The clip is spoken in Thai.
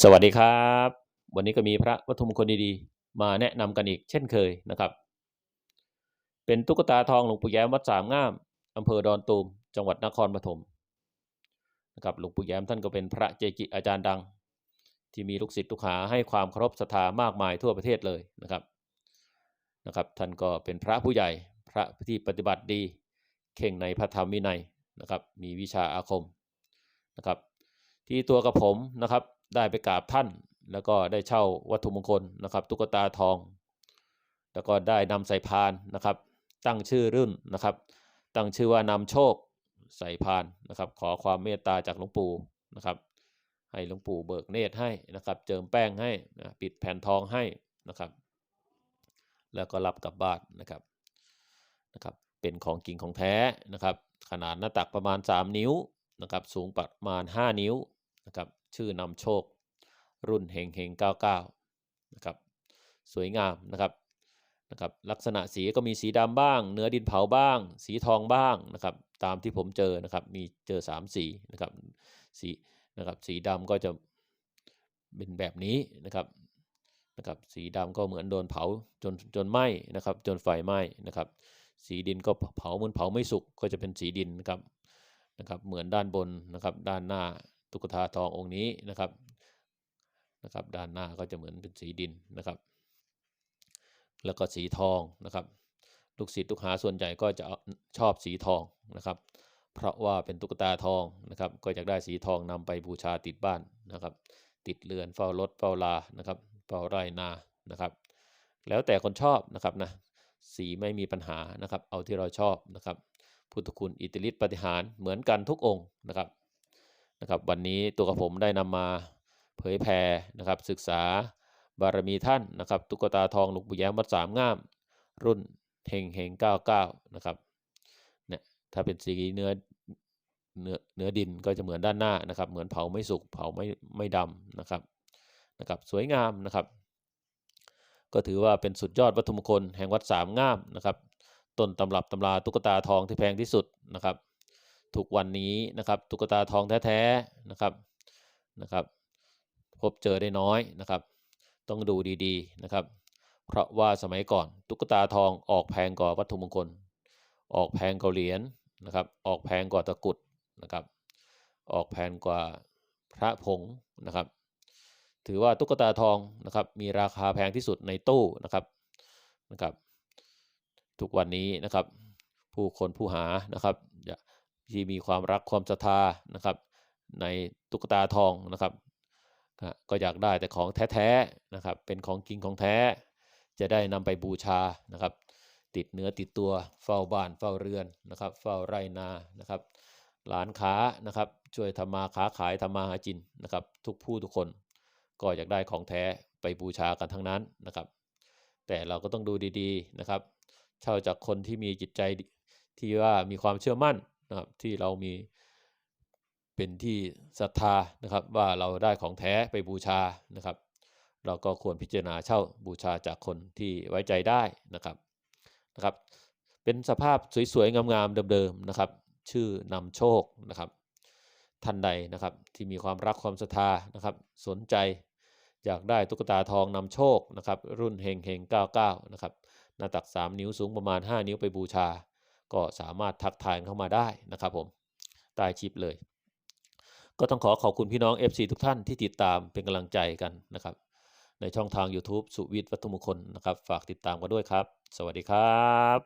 สวัสดีครับ วันนี้ก็มีพระวัตถุมงคลดีๆ มาแนะนำกันอีกเช่นเคยนะครับ เป็นตุ๊กตาทองหลวงปู่แย้มวัดสามงามอำเภอดอนตูม จังหวัดนครปฐมนะครับหลวงปู่แย้มท่านก็เป็นพระเจจิอาจารย์ดัง ที่มีลูกศิษย์ลูกหาให้ความเคารพศรัทธามากมายทั่วประเทศเลยนะครับนะครับ ท่านก็เป็นพระผู้ใหญ่พระที่ปฏิบัติดีเข่งในพระธรรมวินัยนะครับ มีวิชาอาคมนะครับ ที่ตัวกับผมนะครับ ได้ไปกราบท่าน แล้วก็ได้เช่าวัตถุมงคลนะครับ ตุ๊กตาทอง แล้วก็ได้นำใส่พานนะครับ ตั้งชื่อรุ่นนะครับ ตั้งชื่อว่านำโชคใส่พานนะครับ ขอความเมตตาจากหลวงปู่นะครับ ให้หลวงปู่เบิกเนตรให้นะครับ เจิมแป้งให้นะปิดแผ่นทองให้นะครับ แล้วก็รับกลับบ้านนะครับนะครับ เป็นของกิ่งของแท้นะครับ ขนาดหน้าตักประมาณ 3 นิ้วนะครับ สูงประมาณ 5 นิ้วนะครับ ชื่อนำโชค รุ่นเฮงเฮง99นะครับสวยงามนะครับนะครับลักษณะสีก็มีสีดำบ้าง เนื้อดินเผาบ้าง สีทองบ้างนะครับตามที่ผมเจอนะครับมีเจอ3สีนะครับสีนะครับสีดำก็จะเป็นแบบนี้นะครับนะครับสีดำก็เหมือนโดนเผาจนจนไหม้นะครับจนไฟไหม้นะครับสีดินก็เผาเหมือนเผาไม่สุกก็จะเป็นสีดินนะครับนะครับเหมือนด้านบนนะครับด้านหน้า ตุ๊กตาทององค์นี้นะครับนะครับ ด้านหน้าก็จะเหมือนเป็นสีดินนะครับ แล้วก็สีทองนะครับ ลูกศิษย์ลูกหาส่วนใหญ่ก็จะชอบสีทองนะครับ เพราะว่าเป็นตุ๊กตาทองนะครับ ก็อยากได้สีทองนำไปบูชาติดบ้านนะครับ ติดเรือนเฝ้ารถเฝ้าลานะครับเฝ้าไร่นานะครับ แล้วแต่คนชอบนะครับนะสีไม่มีปัญหานะครับ เอาที่เราชอบนะครับพุทธคุณอิทธิฤทธิปฏิหารเหมือนกันทุกองค์นะครับ นะครับวันนี้ตัวกับผมได้นำมาเผยแผ่นะครับศึกษาบารมีท่านนะครับตุ๊กตาทองหลวงปู่แย้มวัดสามงาม รุ่นเฮงเฮง99นะครับเนี่ยถ้าเป็นสีเนื้อเนื้อเนื้อดินก็จะเหมือนด้านหน้านะครับ เหมือนเผาไม่สุกเผาไม่ไม่ดำนะครับนะครับสวยงามนะครับ ก็ถือว่าเป็นสุดยอดวัตถุมงคลแห่งวัดสามงามนะครับต้นตำรับตำราตุ๊กตาทองที่แพงที่สุดนะครับ ทุกวันนี้นะครับ ตุ๊กตาทองแท้ๆนะครับนะครับ พบเจอได้น้อยนะครับ ต้องดูดีๆนะครับ เพราะว่าสมัยก่อนตุ๊กตาทองออกแพงกว่าวัตถุมงคล ออกแพงกว่าเหรียญนะครับ ออกแพงกว่าตะกรุดนะครับ ออกแพงกว่าพระผงนะครับ ถือว่าตุ๊กตาทองนะครับ มีราคาแพงที่สุดในตู้นะครับนะครับ ทุกวันนี้นะครับ ผู้คนผู้หานะครับ ที่มีความรักความศรัทธานะครับ ในตุ๊กตาทองนะครับก็อยากได้แต่ของแท้ๆนะครับ เป็นของจริงของแท้ จะได้นำไปบูชานะครับ ติดเนื้อติดตัวเฝ้าบ้านเฝ้าเรือนนะครับ เฝ้าไร่นานะครับหลานค้านะครับ ช่วยทำมาค้าขายทำมาหาจินนะครับ ทุกผู้ทุกคนก็อยากได้ของแท้ไปบูชากันทั้งนั้นนะครับ แต่เราก็ต้องดูดีๆนะครับ เช่าจากคนที่มีจิตใจที่ว่ามีความเชื่อมั่น นะครับที่เรามีเป็นที่ศรัทธานะครับว่าเราได้ของแท้ไปบูชานะครับ เราก็ควรพิจารณาเช่าบูชาจากคนที่ไว้ใจได้นะครับนะครับ เป็นสภาพสวยๆงามๆเดิมๆนะครับ ชื่อนำโชคนะครับ ท่านใดนะครับที่มีความรักความศรัทธานะครับ สนใจอยากได้ตุ๊กตาทองนำโชคนะครับ รุ่นเฮงเฮง99นะครับหน้าตัก 3 นิ้วสูงประมาณ 5 นิ้วไปบูชา ก็สามารถทักทายเข้ามาได้นะครับผมใต้ชิปเลย ก็ต้องขอขอบคุณพี่น้อง FC ทุกท่านที่ติดตามเป็นกำลังใจกันนะครับ ในช่องทาง YouTube สุวิทย์วัฒมงคลนะครับ ฝากติดตามกันด้วยครับ สวัสดีครับ